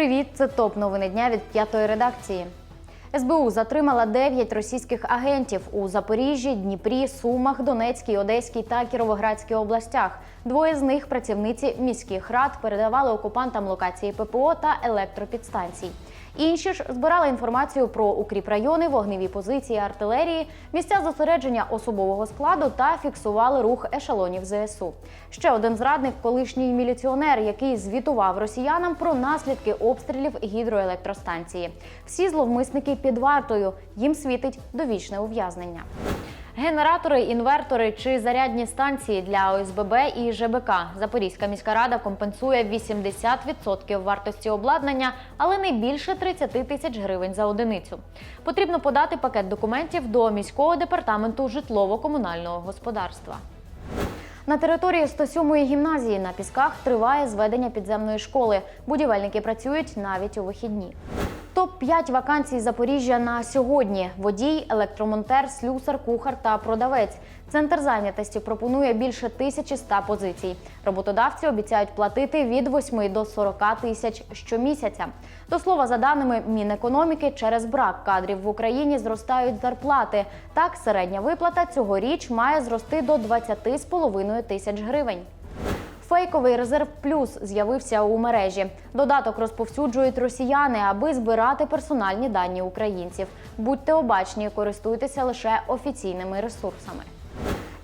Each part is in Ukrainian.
Привіт, це топ новини дня від п'ятої редакції. СБУ затримала 9 російських агентів у Запоріжжі, Дніпрі, Сумах, Донецькій, Одеській та Кіровоградській областях. Двоє з них працівниці міських рад передавали окупантам локації ППО та електропідстанцій. Інші ж збирали інформацію про укріпрайони, вогневі позиції артилерії, місця зосередження особового складу та фіксували рух ешелонів ЗСУ. Ще один зрадник, колишній міліціонер, який звітував росіянам про наслідки обстрілів гідроелектростанції. Всі зловмисники під вартою. Їм світить довічне ув'язнення. Генератори, інвертори чи зарядні станції для ОСББ і ЖБК. Запорізька міська рада компенсує 80% вартості обладнання, але не більше 30 тисяч гривень за одиницю. Потрібно подати пакет документів до міського департаменту житлово-комунального господарства. На території 107-ї гімназії на пісках триває зведення підземної школи. Будівельники працюють навіть у вихідні. Топ 5 вакансій Запоріжжя на сьогодні: водій, електромонтер, слюсар, кухар та продавець. Центр зайнятості пропонує більше 1100 позицій. Роботодавці обіцяють платити від 8 до 40 тисяч щомісяця. До слова, за даними Мінекономіки, через брак кадрів в Україні зростають зарплати. Так, середня виплата цьогоріч має зрости до 20,5 тисяч гривень. Фейковий резерв плюс з'явився у мережі. Додаток розповсюджують росіяни, аби збирати персональні дані українців. Будьте обачні, користуйтеся лише офіційними ресурсами.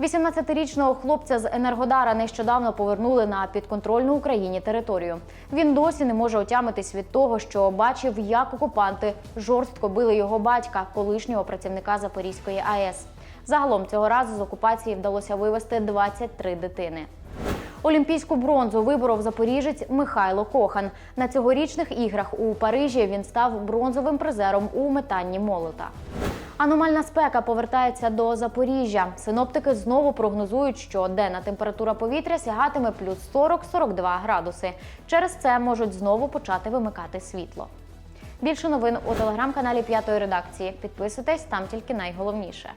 18-річного хлопця з Енергодара нещодавно повернули на підконтрольну Україні територію. Він досі не може отямитись від того, що бачив, як окупанти жорстко били його батька, колишнього працівника Запорізької АЕС. Загалом цього разу з окупації вдалося вивезти 23 дитини. Олімпійську бронзу виборов запоріжець Михайло Кохан. На цьогорічних іграх у Парижі він став бронзовим призером у метанні молота. Аномальна спека повертається до Запоріжжя. Синоптики знову прогнозують, що денна температура повітря сягатиме плюс 40-42 градуси. Через це можуть знову почати вимикати світло. Більше новин у телеграм-каналі П'ятої редакції. Підписуйтесь там тільки найголовніше.